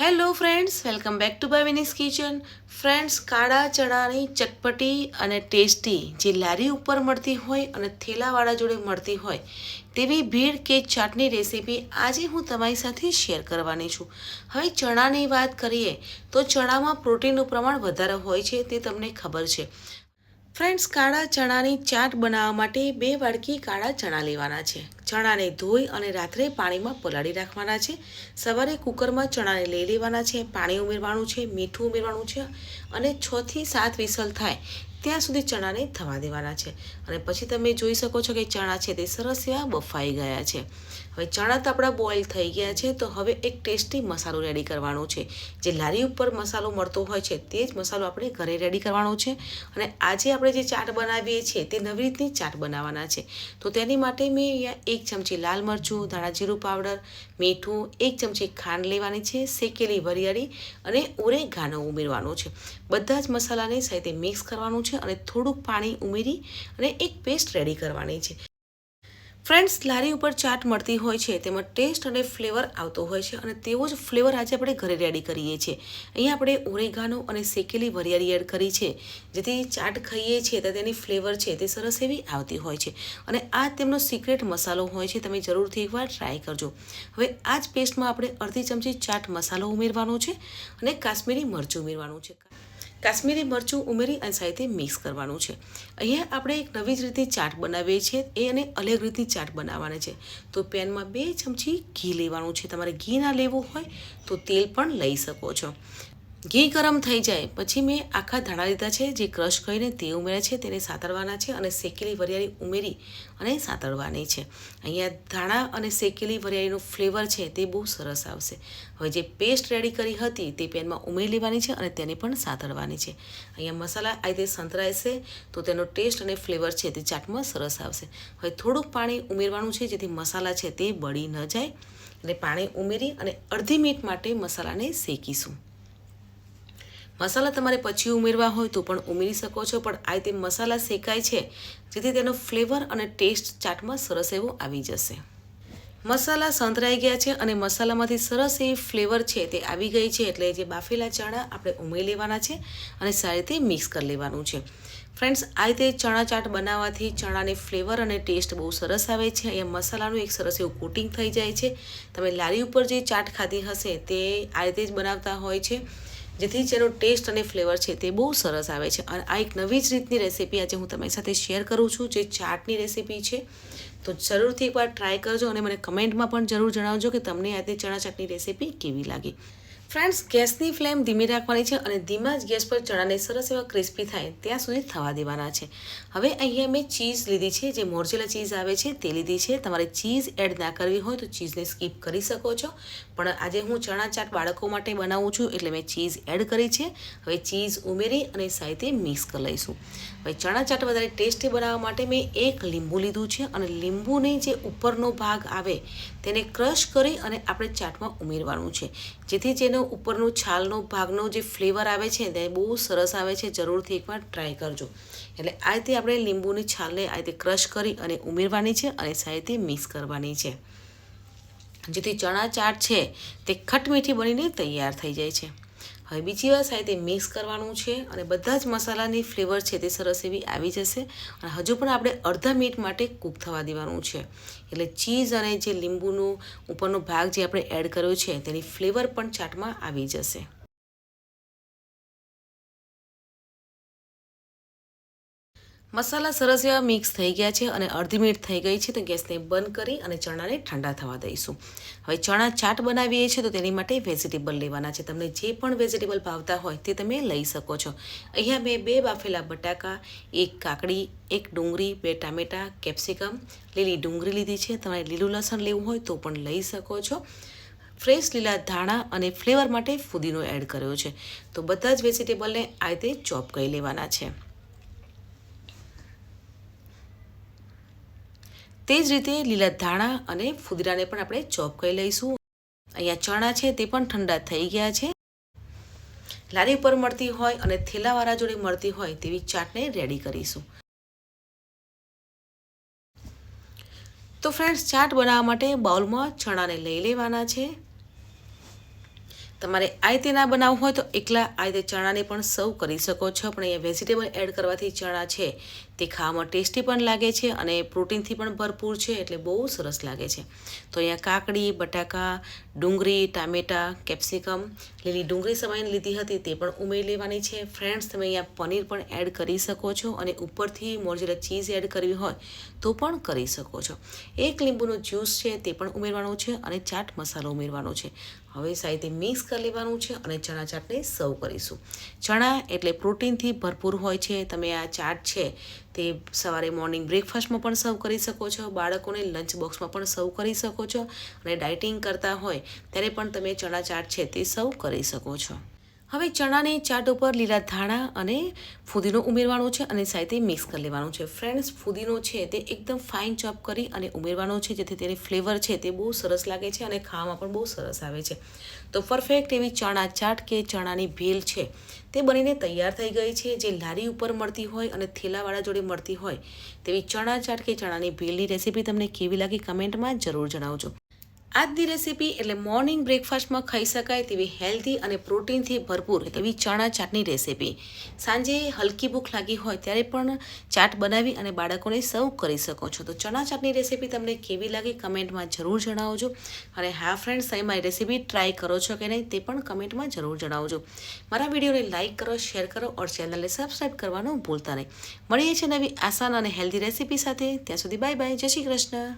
Hello friends welcome back to Bhavini's kitchen friends કાળા, ચણાની ચટપટી અને ટેસ્ટી જે લારી ઉપર મળતી હોય અને થેલાવાળા જોડે મળતી હોય, તેવી ભીડ કે ચાટની રેસીપી આજે હું તમારી સાથે શેર કરવાની છું. હવે ચણાની વાત કરીએ, તો ચણામાં પ્રોટીનનું પ્રમાણ વધારે હોય છે તે તમને ખબર છે. ફ્રેન્ડ્સ, કાળા ચણાની ચાટ બનાવવા માટે બે વાડકી કાળા ચણા લેવાના છે. ચણાને ધોઈ અને રાત્રે પાણીમાં પલાળી રાખવાના છે. સવારે કુકરમાં ચણાને લઈ લેવાના છે. પાણી ઉમેરવાનું છે, મીઠું ઉમેરવાનું છે અને છથી સાત વિસલ થાય ત્યાં સુધી ચણાને થવા દેવાના છે. અને પછી તમે જોઈ શકો છો કે ચણા છે તે સરસ એવા બફાઈ ગયા છે. હવે ચણા તો આપણા બોઇલ થઈ ગયા છે, તો હવે એક ટેસ્ટી મસાલો રેડી કરવાનો છે. જે લારી ઉપર મસાલો મળતો હોય છે, તે જ મસાલો આપણે ઘરે રેડી કરવાનો છે. અને આજે આપણે જે ચાટ બનાવીએ છીએ, તે નવી રીતની ચાટ બનાવવાના છે. તો તેની માટે મેં અહીંયા એક ચમચી લાલ મરચું, ધાણા જીરું પાવડર, મીઠું, એક ચમચી ખાંડ લેવાની છે, શેકેલી વરિયાળી અને ઓરેગાનો ઉમેરવાનો છે. બધા જ મસાલાને સાથે મિક્સ કરવાનું છે. અને થોડુંક પાણી ઉમેરી અને એક પેસ્ટ રેડી કરવાની છે. ફ્રેન્ડ્સ લારી ઉપર ચાટ મળતી હોય છે, તેમાં ટેસ્ટ અને ફ્લેવર આવતો હોય છે અને તેવો જ ફ્લેવર આજે આપણે ઘરે રેડી કરીએ છીએ. અહીંયા આપણે ઓરેગાનો અને શેકેલી વરિયાળી એડ કરી છે. જેથી ચાટ ખાઈએ છીએ તો તેની ફ્લેવર છે તે સરસ એવી આવતી હોય છે. અને આ તેમનો સિક્રેટ મસાલો હોય છે, તમે જરૂરથી એકવાર ટ્રાય કરજો. હવે આ જ પેસ્ટમાં આપણે અડધી ચમચી ચાટ મસાલો ઉમેરવાનો છે અને કાશ્મીરી મરચું ઉમેરવાનું છે. કાશ્મીરી મરચું ઉમેરી અને સાથે મિક્સ કરવાનું છે. અહીંયા આપણે એક નવી જ રીતે ચાટ બનાવીએ છીએ. એ અને અલગ રીતની ચાટ બનાવવાની છે. તો પેનમાં બે ચમચી ઘી લેવાનું છે. તમારે ઘી ના લેવું હોય તો તેલ પણ લઈ શકો છો. ઘી ગરમ થઈ જાય, પછી મેં આખા ધાણા લીધા છે, જે ક્રશ કરીને તે ઉમેર્યા છે, તેને સાતરવાના છે અને શેકેલી વરિયાળી ઉમેરી અને સાતરવાની છે. અહીંયા ધાણા અને શેકેલી વરિયાળીનું ફ્લેવર છે તે બહુ સરસ આવશે. હવે જે પેસ્ટ રેડી કરી હતી તે પેનમાં ઉમેરી લેવાની છે અને તેને પણ સાતરવાની છે. અહીંયા મસાલા આ રીતે સંતરાશે તો તેનો ટેસ્ટ અને ફ્લેવર છે તે ચાટમાં સરસ આવશે. હવે થોડુંક પાણી ઉમેરવાનું છે, જેથી મસાલા છે તે બળી ન જાય. એટલે પાણી ઉમેરી અને અડધી મિનિટ માટે મસાલાને શેકીશું. મસાલા તમારે પછી ઉમેરવા હોય તો પણ ઉમેરી શકો છો, પણ આ રીતે મસાલા શેકાય છે, જેથી તેનો ફ્લેવર અને ટેસ્ટ ચાટમાં સરસ એવો આવી જશે. મસાલા સંતરાઈ ગયા છે અને મસાલામાંથી સરસ એવી ફ્લેવર છે તે આવી ગઈ છે, એટલે જે બાફેલા ચણા આપણે ઉમેરી લેવાના છે અને સારી રીતે મિક્સ કરી લેવાનું છે. ફ્રેન્ડ્સ, આ રીતે ચણા ચાટ બનાવવાથી ચણાની ફ્લેવર અને ટેસ્ટ બહુ સરસ આવે છે, અહીંયા મસાલાનું એક સરસ એવું કોટિંગ થઈ જાય છે. તમે લારી ઉપર જે ચાટ ખાધી હશે તે આ રીતે જ બનાવતા હોય છે. જેથી જેનો ટેસ્ટ અને ફ્લેવર છે તે બહુ સરસ આવે છે. અને આ એક નવી જ રીતની રેસીપી આજે હું તમારી સાથે શેર કરું છું, જે ચાટની રેસીપી છે. તો જરૂરથી એકવાર ટ્રાય કરજો અને મને કમેન્ટમાં પણ જરૂર જણાવજો કે તમને આજે ચણા ચાટની રેસીપી કેવી લાગી. ફ્રેન્ડ્સ, ગેસની ફ્લેમ ધીમી રાખવાની છે અને ધીમા જ ગેસ પર ચણાને સરસ એવા ક્રિસ્પી થાય ત્યાં સુધી થવા દેવાના છે. હવે અહીંયા મેં ચીઝ લીધી છે, જે મોરજેલા ચીઝ આવે છે તે લીધી છે. તમારે ચીઝ એડ ના કરવી હોય તો ચીઝને સ્કીપ કરી શકો છો. પણ આજે હું ચણા ચાટ બાળકો માટે બનાવું છું એટલે મેં ચીઝ એડ કરી છે. હવે ચીઝ ઉમેરી અને સાથે મિક્સ કરી લઈશું. હવે ચણા ચાટ વધારે ટેસ્ટી બનાવવા માટે મેં એક લીંબુ લીધું છે અને લીંબુની જે ઉપરનો ભાગ આવે તેને ક્રશ કરી અને આપણે ચાટમાં ઉમેરવાનું છે. જેથી જેનો ઉપરનો છાલનો ભાગનો જે ફ્લેવર આવે છે તે બહુ સરસ આવે છે. જરૂરથી એકવાર ટ્રાય કરજો. એટલે આ રીતે આપણે લીંબુની છાલને આ રીતે ક્રશ કરી અને ઉમેરવાની છે અને સાથે મિક્સ કરવાની છે. જેથી ચણા ચાટ છે તે ખટમીઠી બનીને તૈયાર થઈ જાય છે. હવે બીજી વાર સાથે મિક્સ કરવાનું છે અને બધા જ મસાલાની ફ્લેવર છે તે સરસ એવી આવી જશે. અને હજુ પણ આપણે અડધા મિનિટ માટે કૂક થવા દેવાનું છે. એટલે ચીઝ અને જે લીંબુનો ઉપરનો ભાગ જે આપણે એડ કર્યો છે તેની ફ્લેવર પણ ચાટમાં આવી જશે. મસાલા સરસ એવા મિક્સ થઈ ગયા છે અને અડધી મિનિટ થઈ ગઈ છે તો ગેસને બંધ કરી અને ચણાને ઠંડા થવા દઈશું. હવે ચણા ચાટ બનાવીએ છીએ તો તેની માટે વેજીટેબલ લેવાના છે. તમને જે પણ વેજીટેબલ ભાવતા હોય તે તમે લઈ શકો છો. અહીંયા મેં બે બાફેલા બટાકા, એક કાકડી, એક ડુંગળી, બે ટામેટાં કેપ્સિકમ લીલી ડુંગળી લીધી છે. તમારે લીલું લસણ લેવું હોય તો પણ લઈ શકો છો. ફ્રેશ લીલા ધાણા અને ફ્લેવર માટે ફુદીનો એડ કર્યો છે. તો બધા જ વેજીટેબલને આ રીતે ચોપ કરી લેવાના છે. તે જ રીતે લીલા ધાણા અને ફુદીનાને પણ આપણે ચોપ લઈશું. અહીંયા ચણા છે તે પણ ઠંડા થઈ ગયા છે. લારી પર મળતી હોય અને થેલાવાળા જોડે મળતી હોય તેવી ચાટને રેડી કરીશું. તો ફ્રેન્ડ્સ ચાટ બનાવવા માટે બાઉલમાં ચણાને લઈ લેવાના છે. તમારે આ ના બનાવવું હોય તો એકલા આ રીતે ચણાને પણ સર્વ કરી શકો છો. પણ અહીંયા વેજીટેબલ એડ કરવાથી ચણા છે તે ખાવામાં ટેસ્ટી પણ લાગે છે અને પ્રોટીનથી પણ ભરપૂર છે એટલે બહુ સરસ લાગે છે. તો અહીંયા કાકડી, બટાકા, ડુંગળી, ટામેટાં, કેપ્સિકમ, લીલી ડુંગળી સમાઈને લીધી હતી તે પણ ઉમેરી લેવાની છે. ફ્રેન્ડ્સ, તમે અહીંયા પનીર પણ એડ કરી શકો છો અને ઉપરથી મોરજેલા ચીઝ એડ કરવી હોય તો પણ કરી શકો છો. એક લીંબુનો જ્યુસ છે તે પણ ઉમેરવાનો છે અને ચાટ મસાલો ઉમેરવાનો છે. હવે સાથે મિક્સ કરી લેવાનું છે અને ચણા ચાટને સર્વ કરીશું. ચણા એટલે પ્રોટીનથી ભરપૂર હોય છે. તમે આ ચાટ છે તે સવારે મોર્નિંગ બ્રેકફાસ્ટમાં પણ સર્વ કરી શકો છો. બાળકોને લંચ બોક્સમાં પણ સર્વ કરી શકો છો. અને ડાયટિંગ કરતા હોય ત્યારે પણ તમે ચણા ચાટ છે તે સર્વ કરી શકો છો. હવે ચણાની ચાટ ઉપર લીલા ધાણા અને ફુદીનો ઉમેરવાનો છે અને સાથે મિક્સ કરી લેવાનું છે. ફ્રેન્ડ્સ ફુદીનો છે તે એકદમ ફાઇન ચોપ કરી અને ઉમેરવાનો છે, જેથી તેની ફ્લેવર છે તે બહુ સરસ લાગે છે અને ખાવામાં પણ બહુ સરસ આવે છે. તો પરફેક્ટ એવી ચણા ચાટ કે ચણાની ભેલ છે. તે બનીને તૈયાર થઈ ગઈ છે. જે લારી ઉપર મળતી હોય અને થેલાવાળા જોડે મળતી હોય તેવી ચણા ચાટ કે ચણાની ભેલની રેસીપી તમને કેવી લાગી કમેન્ટમાં જરૂર જણાવજો. આજની રેસીપી એટલે મોર્નિંગ બ્રેકફાસ્ટમાં ખાઈ શકાય તેવી હેલ્ધી અને પ્રોટીનથી ભરપૂર એવી ચણા ચાટની રેસીપી. સાંજે હલકી ભૂખ લાગી હોય ત્યારે પણ ચાટ બનાવી અને બાળકોને સર્વ કરી શકો છો. તો ચણા ચાટની રેસીપી તમને કેવી લાગી કમેન્ટમાં જરૂર જણાવજો. અને હા ફ્રેન્ડ્સ તમે મારી રેસીપી ટ્રાય કરો છો કે નહીં તે પણ કમેન્ટમાં જરૂર જણાવજો. મારા વિડીયોને લાઇક કરો શેર કરો ઓર ચેનલને સબસ્ક્રાઈબ કરવાનું ભૂલતા નહીં. મળીએ છીએ નવી આસાન અને હેલ્ધી રેસીપી સાથે. ત્યાં સુધી બાય બાય જય શ્રી કૃષ્ણ.